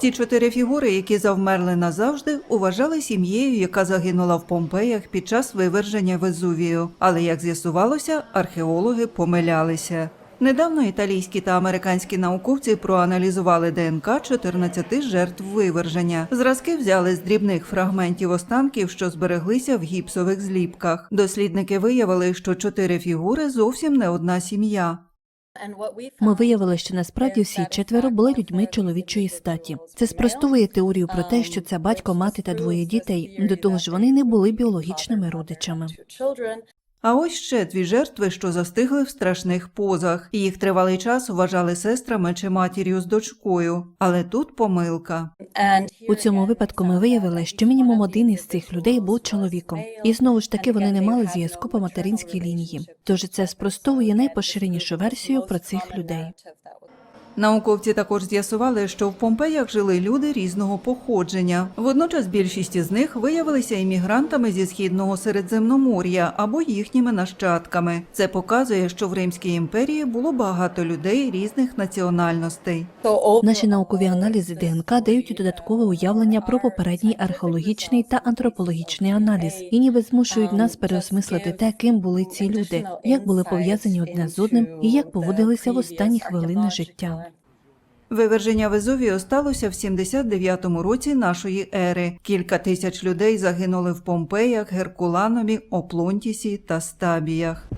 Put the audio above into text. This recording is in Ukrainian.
Ці чотири фігури, які завмерли назавжди, уважали сім'єю, яка загинула в Помпеях під час виверження Везувію. Але як з'ясувалося, археологи помилялися. Недавно італійські та американські науковці проаналізували ДНК 14 жертв виверження. Зразки взяли з дрібних фрагментів останків, що збереглися в гіпсових зліпках. Дослідники виявили, що чотири фігури зовсім не одна сім'я. Ми виявили, що насправді всі четверо були людьми чоловічої статі. Це спростовує теорію про те, що це батько, мати та двоє дітей. До того ж, вони не були біологічними родичами. А ось ще дві жертви, що застигли в страшних позах. Їх тривалий час вважали сестрами чи матір'ю з дочкою. Але тут помилка. У цьому випадку ми виявили, що мінімум один із цих людей був чоловіком, і знову ж таки вони не мали зв'язку по материнській лінії. Тож це спростовує найпоширенішу версію про цих людей. Науковці також з'ясували, що в Помпеях жили люди різного походження. Водночас більшість із них виявилися іммігрантами зі східного Середземномор'я або їхніми нащадками. Це показує, що в Римській імперії було багато людей різних національностей. Наші наукові аналізи ДНК дають додаткове уявлення про попередній археологічний та антропологічний аналіз і ніби змушують нас переосмислити те, ким були ці люди, як були пов'язані одне з одним і як поводилися в останні хвилини життя. Виверження Везувію сталося в 79-му році нашої ери. Кілька тисяч людей загинули в Помпеях, Геркуланомі, Оплонтісі та Стабіях.